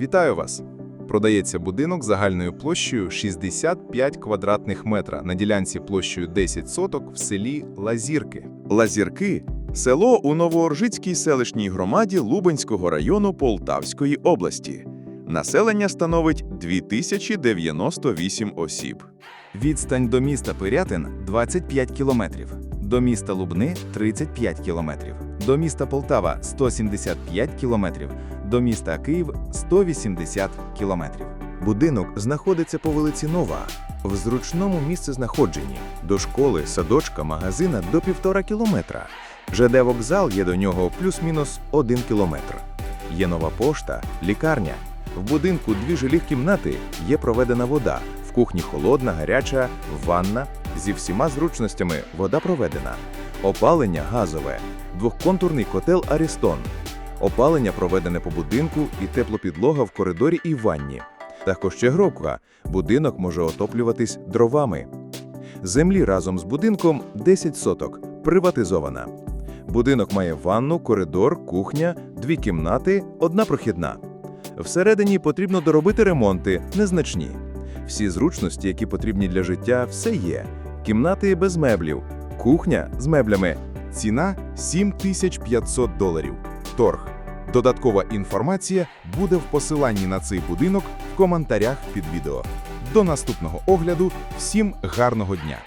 Вітаю вас! Продається будинок загальною площею 65 квадратних метра на ділянці площею 10 соток в селі Лазірки. Лазірки село у Новооржицькій селищній громаді Лубенського району Полтавської області. Населення становить 2098 осіб. Відстань до міста Пирятин 25 кілометрів, до міста Лубни 35 кілометрів, до міста Полтава 175 кілометрів, до міста Київ 180 кілометрів. Будинок знаходиться по вулиці Нова, в зручному місцезнаходженні. До школи, садочка, магазина до півтора кілометра. ЖД вокзал є до нього плюс-мінус один кілометр. Є нова пошта, лікарня. В будинку дві жилих кімнати, є проведена вода. В кухні холодна, гаряча, ванна. Зі всіма зручностями вода проведена. Опалення газове, двохконтурний котел Арістон. Опалення проведене по будинку і теплопідлога в коридорі і ванні. Також чегровка. Будинок може отоплюватись дровами. Землі разом з будинком 10 соток. Приватизована. Будинок має ванну, коридор, кухня, дві кімнати, одна прохідна. Всередині потрібно доробити ремонти, незначні. Всі зручності, які потрібні для життя, все є. Кімнати без меблів, кухня з меблями. Ціна 7500 доларів. Торг. Додаткова інформація буде в посиланні на цей будинок в коментарях під відео. До наступного огляду. Всім гарного дня!